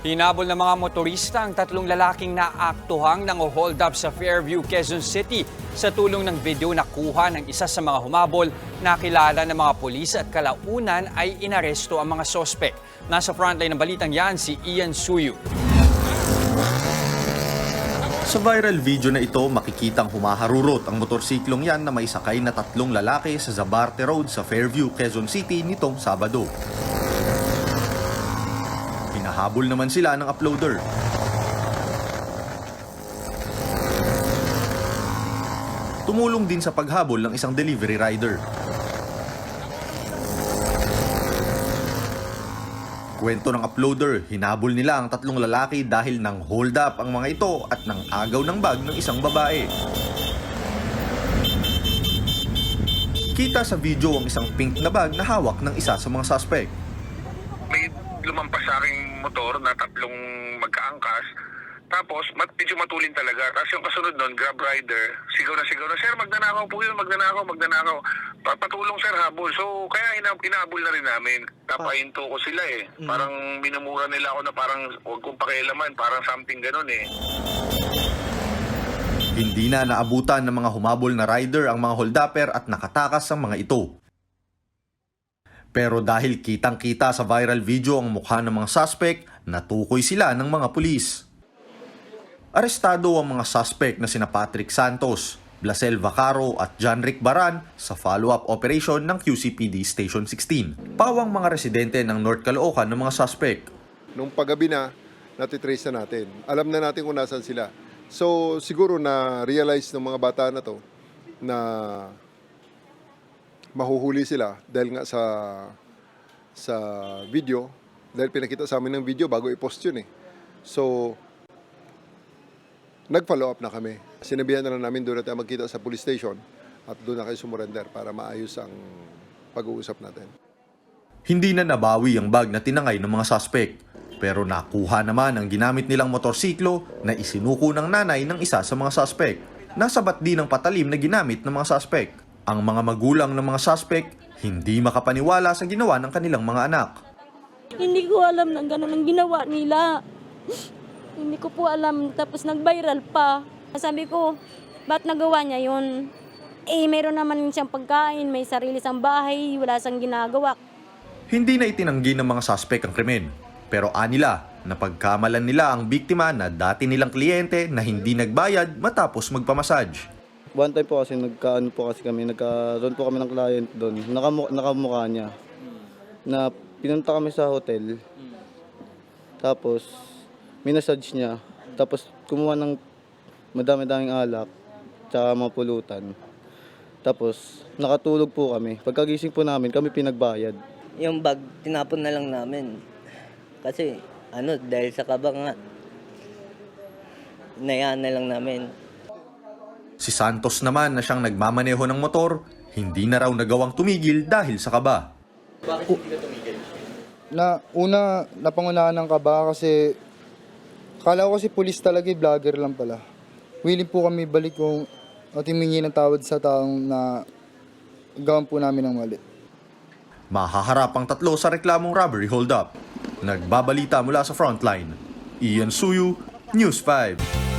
Hinabol ng mga motorista ang tatlong lalaking naaktuhang nang hold up sa Fairview, Quezon City. Sa tulong ng video na kuha ng isa sa mga humabol, nakilala ng mga pulis at kalaunan ay inaresto ang mga sospek. Nasa frontline ng balitang yan si Ian Suyu. Sa viral video na ito, makikitang humaharurot ang motorsiklong yan na may sakay na tatlong lalaki sa Zabarte Road sa Fairview, Quezon City nitong Sabado. Hinahabol naman sila ng uploader. Tumulong din sa paghabol ng isang delivery rider. Kwento ng uploader, hinabol nila ang tatlong lalaki dahil nang hold up ang mga ito at nang agaw ng bag ng isang babae. Kita sa video ang isang pink na bag na hawak ng isa sa mga suspect. may lumampas sa aking motor na tatlong magkaangkas. Tapos, mat medyo matulin talaga. Tapos yung kasunod nun, grab rider, sigaw na sigaw na, Sir, magnanakaw po yun, magnanakaw, magnanakaw. Pa- Patulong, Sir, habol. So, kaya ina inahabol na rin namin. Kapahinto ko sila eh. Parang minumura nila ako na parang huwag kong pakialaman, parang something ganun eh. Hindi na naabutan ng mga humabol na rider ang mga holdupper at nakatakas ang mga ito. Pero dahil kitang-kita sa viral video ang mukha ng mga suspect, natukoy sila ng mga pulis. Arestado ang mga suspect na sina Patrick Santos, Blasel Vacaro at John Rick Baran sa follow-up operation ng QCPD Station 16. Pawang mga residente ng North Caloocan ng mga suspect. Nung paggabi na, natitrace na natin. Alam na natin kung nasan sila. So, siguro na-realize ng mga bata na to na mahuhuli sila dahil nga sa sa video, dahil pinakita sa amin ng video bago i-post yun eh. So, nag-follow up na kami. Sinabihan na lang namin doon na tayo magkita sa police station at doon na kayo sumurrender para maayos ang pag-uusap natin. Hindi na nabawi ang bag na tinangay ng mga suspect. Pero nakuha naman ang ginamit nilang motorsiklo na isinuko ng nanay ng isa sa mga suspect. Nasabat din ang patalim na ginamit ng mga suspect. Ang mga magulang ng mga suspect hindi makapaniwala sa ginawa ng kanilang mga anak. Hindi ko alam na gano'n ang ginawa nila. Hindi ko po alam. Tapos nag-viral pa. Sabi ko, ba't nagawa niya yun? Eh, meron naman siyang pagkain, may sarili siyang bahay, wala siyang ginagawa. Hindi na itinanggi ng mga suspect ang krimen. Pero anila, napagkamalan nila ang biktima na dati nilang kliyente na hindi nagbayad matapos magpamassage. One time po kasi nagkaano po kasi kami, nagkaroon po kami ng client doon. Nakamu- nakamukha niya. Na pinunta kami sa hotel. Tapos minasage niya. Tapos kumuha ng madami-daming alak tsaka mga pulutan. Tapos nakatulog po kami. Pagkagising po namin, kami pinagbayad. yung bag, tinapon na lang namin. Kasi, ano, dahil sa kaba nga, inayaan na lang namin. Si Santos naman na siyang nagmamaneho ng motor, hindi na raw nagawang tumigil dahil sa kaba. na una napangunahan ng kaba kasi kala ko kasi pulis talaga, eh, vlogger lang pala. Willing po kami balik kung at humingi ng tawad sa taong na gawan po namin ng mali. Mahaharap ang tatlo sa reklamong robbery hold-up. Nagbabalita mula sa frontline. Ian Suyu, News 5.